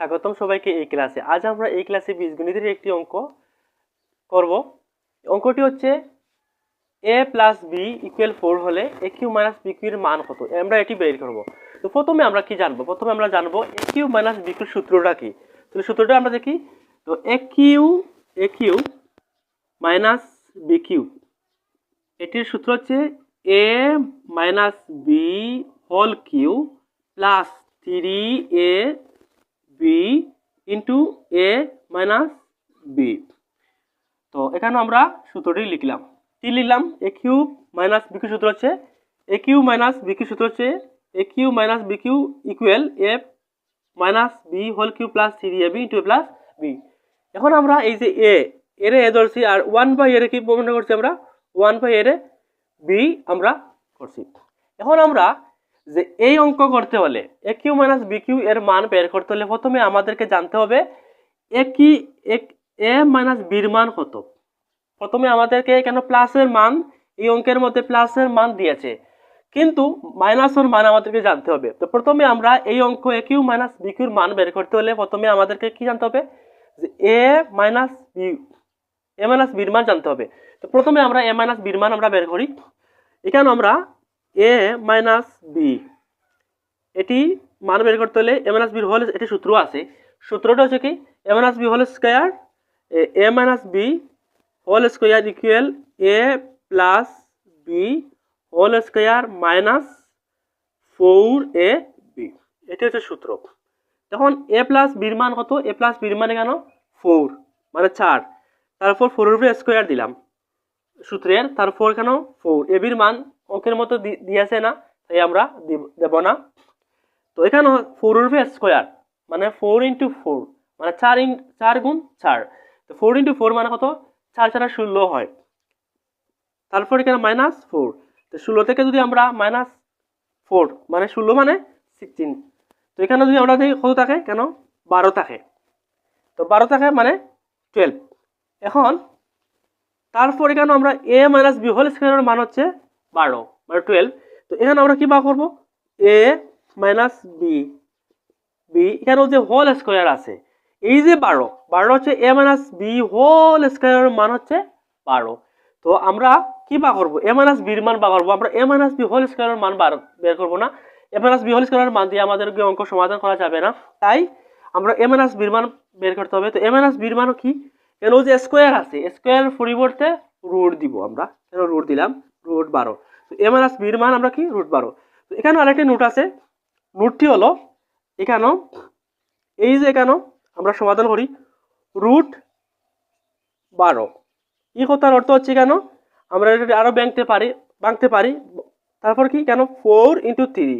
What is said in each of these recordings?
স্বাগতম সবাইকে এই ক্লাসে আজ আমরা এই ক্লাসে বীজগণিতের একটি অঙ্ক করব। অঙ্কটি হচ্ছে A plus B equal four হলে এ কিউ মাইনাস বি কিউর মান কত? আমরা এটি বের করব। তো প্রথমে আমরা কি জানব? প্রথমে আমরা জানব এ কিউ মাইনাস বি কিউর সূত্রটা কি? তো সূত্রটা আমরা দেখি। তো A cube A cube minus B cube এটির সূত্র হচ্ছে A minus B whole cube plus three A B into A minus B তো এখানে আমরা সূত্রটি লিখলাম। কি লিখলাম? এ কিউ মাইনাস বি সূত্র হচ্ছে এ কিউ মাইনাস বি সূত্র হচ্ছে A cube minus B cube equal A minus B whole cube plus three A B into A plus B এখন আমরা এই যে এ এর এ ধরছি আর ওয়ান বাই এর কি মনে করছি আমরা? ওয়ান বাই এর বি আমরা করছি। এখন আমরা যে এই অঙ্ক করতে হলে A cube minus B cube এর মান বের করতে হলে প্রথমে আমাদেরকে জানতে হবে এ কি এ মাইনাস বির মান কত। প্রথমে আমাদেরকে কেন প্লাসের মান, এই অঙ্কের মধ্যে প্লাসের মান দিয়েছে। কিন্তু মাইনাসের মান আমাদেরকে জানতে হবে। তো প্রথমে আমরা এই অঙ্ক এ কিউ মাইনাস বি মান বের করতে হলে প্রথমে আমাদেরকে কি জানতে হবে? যে A minus B A minus বির মান জানতে হবে। তো প্রথমে আমরা এ মাইনাস বির মান আমরা বের করি। এখানে আমরা এ মাইনাস বি এটি মান বের করতে হলে এ মাইনাস বির হল এটি সূত্র আছে। সূত্রটা হচ্ছে কি? A minus B whole square A minus B whole square equal A plus B whole square minus four A B এটি হচ্ছে সূত্র। তখন এ প্লাস বির মান কত? এ প্লাস বির মানে কেন? ফোর মানে চার। তারপর ফোরের উপরে স্কোয়ার দিলাম। সূত্রের, তারপর কেন? ফোর এ বির মান অঙ্কের মতো দিয়েছে না, তাই আমরা দিব- না। তো এখানে ফোর উপরে স্কোয়ার মানে ফোর ইন্টু ফোর মানে চার ইন, চার গুণ চার। তো ফোর ইন্টু ফোর মানে কত? চার চার ষোলো হয়। তারপর এখানে মাইনাস ফোর তো ষোলো থেকে যদি আমরা মাইনাস ফোর মানে ষোলো মানে সিক্সটিন তো এখানে যদি আমরা দেখি কত থাকে? কেন? বারো থাকে। তো বারো থাকে মানে টুয়েলভ এখন তারপর এখানে আমরা এ মাইনাস বি হোল স্কোয়ারের মান হচ্ছে বারো মানে টুয়েলভ তো এখানে আমরা কি বা করব? এ মাইনাস বি বি এখানেও যে হোল স্কোয়ার আছে, এই যে বারো বারো হচ্ছে এ মাইনাস বি হোল স্কোয়ারের মান হচ্ছে বারো। তো আমরা কি বা করব? এ মাইনাস বির মান বা করব। আমরা এ মাইনাস বি হোল স্কোয়ারের মান বার, বের করব না। এ মাইনাস বি হোল স্কোয়ারের মান দিয়ে আমাদের অঙ্ক সমাধান করা যাবে না। তাই আমরা এ মাইনাস বির মান বের করতে হবে। তো এ মাইনাস বির মানও কি? কেন যে স্কোয়ার আছে? স্কোয়ার পরিবর্তে রুট দিব আমরা। কেন রুট দিলাম? রুট বারো। তো এ মাইনাস বির মান আমরা কি? রুট বারো। তো এখানে আরেকটি নোট আছে। নোটটি হলো এখানেও, এই যে এখানেও আমরা সমাধান করি রুট বারো। এই কথার অর্থ হচ্ছে কেন? আমরা এটা আরও ব্যাংকতে পারি বাঁকতে পারি। তারপর কি? কেন? ফোর ইন্টু থ্রি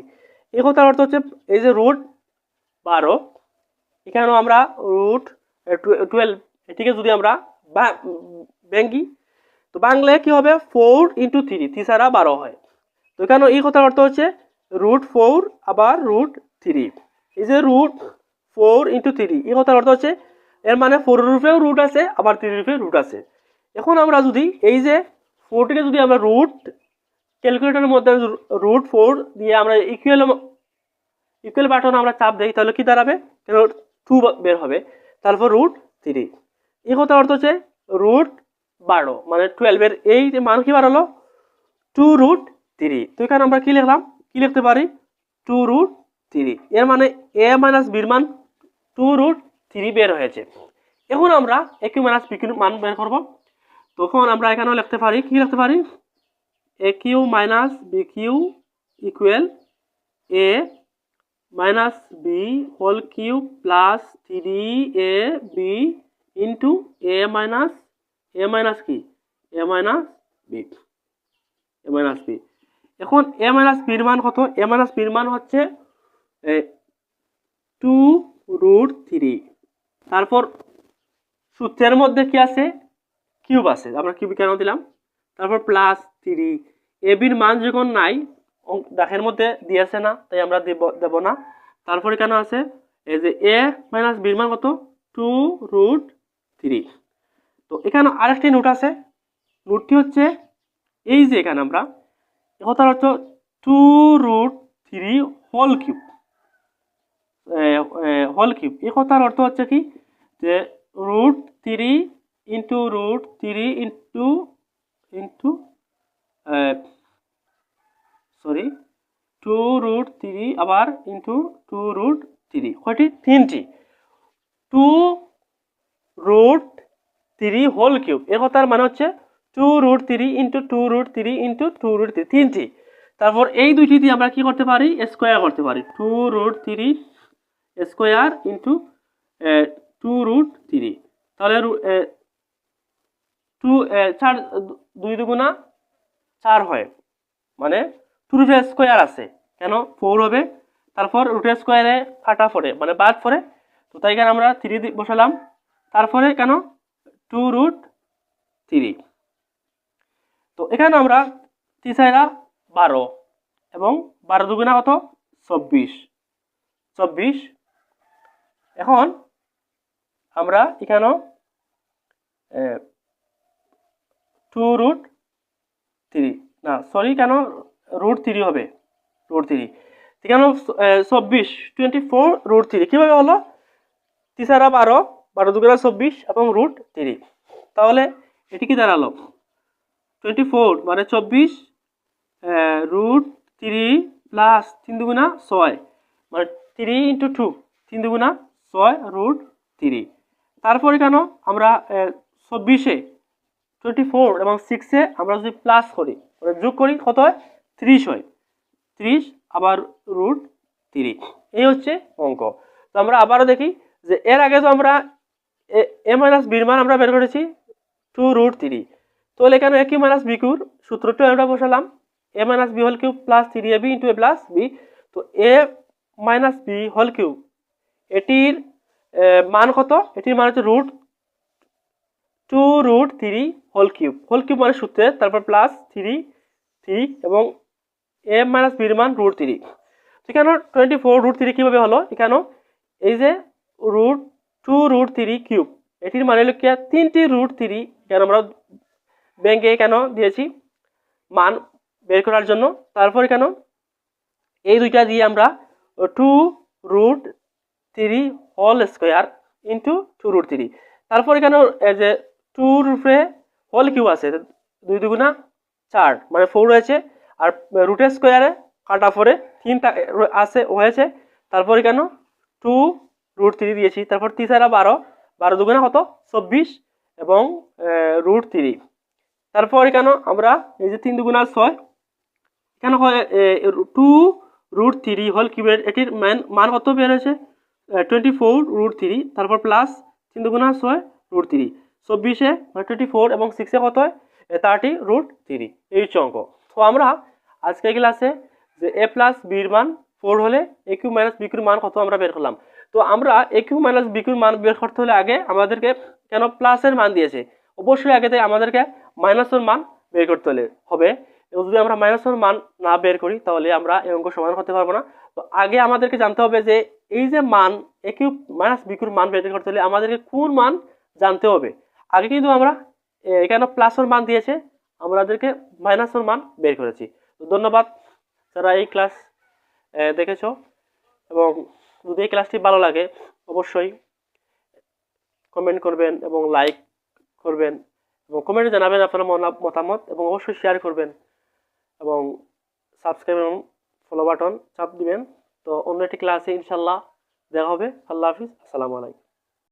এই কথার অর্থ হচ্ছে এই যে রুট বারো, এখানেও আমরা রুট টুয়েলভ এটিকে যদি আমরা ব্যাঙ্গি তো বাংলায় কি হবে? ফোর ইন্টু থ্রি থ্রি ছাড়া বারো হয়। তো এখানে এই কথার অর্থ হচ্ছে রুট ফোর আবার রুট থ্রি এই যে রুট ফোর ইন্টু থ্রি এই কথার অর্থ হচ্ছে এর মানে ফোরের রুপেও রুট আছে, আবার থ্রি রুপে রুট আছে। এখন আমরা যদি এই যে ফোরটিকে যদি আমরা রুট ক্যালকুলেটরের মধ্যে রুট ফোর দিয়ে আমরা ইকুয়াল ইকুয়াল বাটন আমরা চাপ দিই, তাহলে কি দাঁড়াবে? টু বের হবে। তারপর রুট থ্রি এই কথা অর্থ হচ্ছে? রুট বারো। মানে টুয়েলভের এই মান কি বাড়ালো টু রুট থ্রি তো এখানে আমরা কী লিখলাম? কী লিখতে পারি? টু রুট থ্রি এর মানে এ মাইনাস বির মান টু রুট থ্রি বের হয়েছে। এখন আমরা একিউ মাইনাস বিকিউর মান বের করব। তখন আমরা এখানেও লিখতে পারি। কি লিখতে পারি? A cube minus B cube equal A minus B whole cube plus three A B into A minus A minus কি? A minus B A minus B এখন এ মাইনাস বির মান কত? এ মাইনাস বির মান হচ্ছে টু রুট থ্রি তারপর সূত্রের মধ্যে কি আছে? কিউব আছে। আমরা কিউব কেন দিলাম? তারপর প্লাস থ্রি এ বির মান যখন নাই দাগের মধ্যে দিয়েছে না, তাই আমরা দেব দেব না। তারপরে কেন আছে? এই যে এ মাইনাস বির মান কত? Two root three. তো এখানে আরেকটি নোট আছে। নোটটি হচ্ছে এই যে এখানে আমরা কথার অর্থ two root three whole cube whole cube এই কথার অর্থ হচ্ছে কি? যে root three into root three into into sorry two root three আবার ইন্টু টু রুট থ্রি কয়টি? তিনটি। Two root three whole cube এর কথার মানে হচ্ছে two root three into two root three into two root three তিনটি। তারপর এই দুইটি দিয়ে আমরা কি করতে পারি? স্কোয়ার করতে পারি। Two root three square into two root three তাহলে টু চার, দুই দুগুণা চার হয়। মানে টু রুটের স্কোয়ার আছে। কেন? ফোর হবে। তারপর রুটের স্কোয়ারে কাটা পড়ে মানে বাদ পড়ে তো তাই আমরা থ্রি বসালাম। তারপরে কেন? টু রুট থ্রি তো এখানে আমরা তিসাইরা বারো এবং বারো দুগুণা কত? চব্বিশ। চব্বিশ। এখন আমরা এখানেও টু রুট থ্রি না সরি কেন? রুট থ্রি হবে। রুট থ্রি এখানে চব্বিশ টোয়েন্টি ফোর রুট থ্রি কীভাবে হলো? তিসারা বারো বারো দুগুণা চব্বিশ এবং রুট থ্রি তাহলে এটি কি দাঁড়াল? টোয়েন্টি ফোর মানে চব্বিশ রুট থ্রি প্লাস তিন দুগুণা ছয়। মানে থ্রি ইন্টু টু তিন দুগুণা ছয় রুট থ্রি তারপরে কেন আমরা চব্বিশে টোয়েন্টি ফোর এবং সিক্সে আমরা যদি প্লাস করি মানে যোগ করি, কত হয়? ত্রিশ হয়। ত্রিশ আবার রুট থ্রি এই হচ্ছে অঙ্ক। তো আমরা আবারও দেখি যে এর আগে তো আমরা এ মাইনাস বির মান আমরা বের করেছি টু রুট থ্রি তাহলে এখানে এ কিউ মাইনাস বি কিউর সূত্রটা আমরা বসালাম। A minus B whole cube plus three A B into A plus B তো A minus B whole cube এটির মান কত? এটির মান হচ্ছে root two root three whole cube whole cube মানে সূত্রে, তারপর প্লাস থ্রি থ্রি এবং এ মাইনাস বির মান রুট থ্রি এখানে টোয়েন্টি ফোর রুট থ্রি কীভাবে হলো? এখানে এই যে root two root three cube এটির মানে হলো কি তিনটি রুট থ্রি কেন আমরা ব্যাংকে কেন দিয়েছি? মান বের করার জন্য। তারপর কেন? এই দুইটা দিয়ে আমরা two root three whole square into two root three তারপর এখানে যে টু রুটে হোল কিউ আছে? দুই দুগুণা চার মানে ফোর রয়েছে। আর রুটের স্কোয়ারে কাটা ফোরে তিনটা আছে হয়েছে তারপর কেন? টু রুট থ্রি দিয়েছি। তারপর তিসারা বারো বারো দুগুণা কত? চব্বিশ এবং রুট থ্রি তারপর কেন আমরা এই যে তিন দুগুণা ছয় কেন টু রুট থ্রি হোল কিউবের এটির মান মান কত বের হয়েছে? টোয়েন্টি ফোর রুট থ্রি তারপর প্লাস তিন দুগুণা ছয় রুট থ্রি চব্বিশে টোয়েন্টি ফোর এবং সিক্সে কত হয়? থার্টি রুট থ্রি এই হচ্ছে অঙ্ক তো আমরা আজকে ক্লাসে যে এ প্লাস বির মান ফোর হলে এ কিউ মাইনাস বিকিউর মান কত আমরা বের করলাম? তো আমরা এ কিউ মাইনাস বিকিউর মান বের করতে হলে আগে আমাদেরকে কেন প্লাসের মান দিয়েছে? অবশ্যই আগে আমাদেরকে মাইনাসের মান বের করতে হলে হবে। যদি আমরা মাইনাসের মান না বের করি, তাহলে আমরা এই অঙ্ক সমাধান করতে পারব না। তো আগে আমাদেরকে জানতে হবে যে এই যে মান এ কিউ মাইনাস বিকিউর মান বের করতে হলে আমাদেরকে কোন মান জানতে হবে? আগে কিন্তু আমরা এখানে প্লাসের মান দিয়েছে, আমাদেরকে মাইনাসের মান বের করেছি। তো ধন্যবাদ যারা এই ক্লাস দেখেছ। এবং যদি এই ক্লাসটি ভালো লাগে, অবশ্যই কমেন্ট করবেন এবং লাইক করবেন এবং কমেন্টে জানাবেন আপনার মতামত এবং অবশ্যই শেয়ার করবেন এবং সাবস্ক্রাইব এবং ফলো বাটন চাপ দিবেন। তো অন্য একটি ক্লাসে ইনশাল্লাহ দেখা হবে। আল্লাহ হাফিজ। আসসালামু আলাইকুম।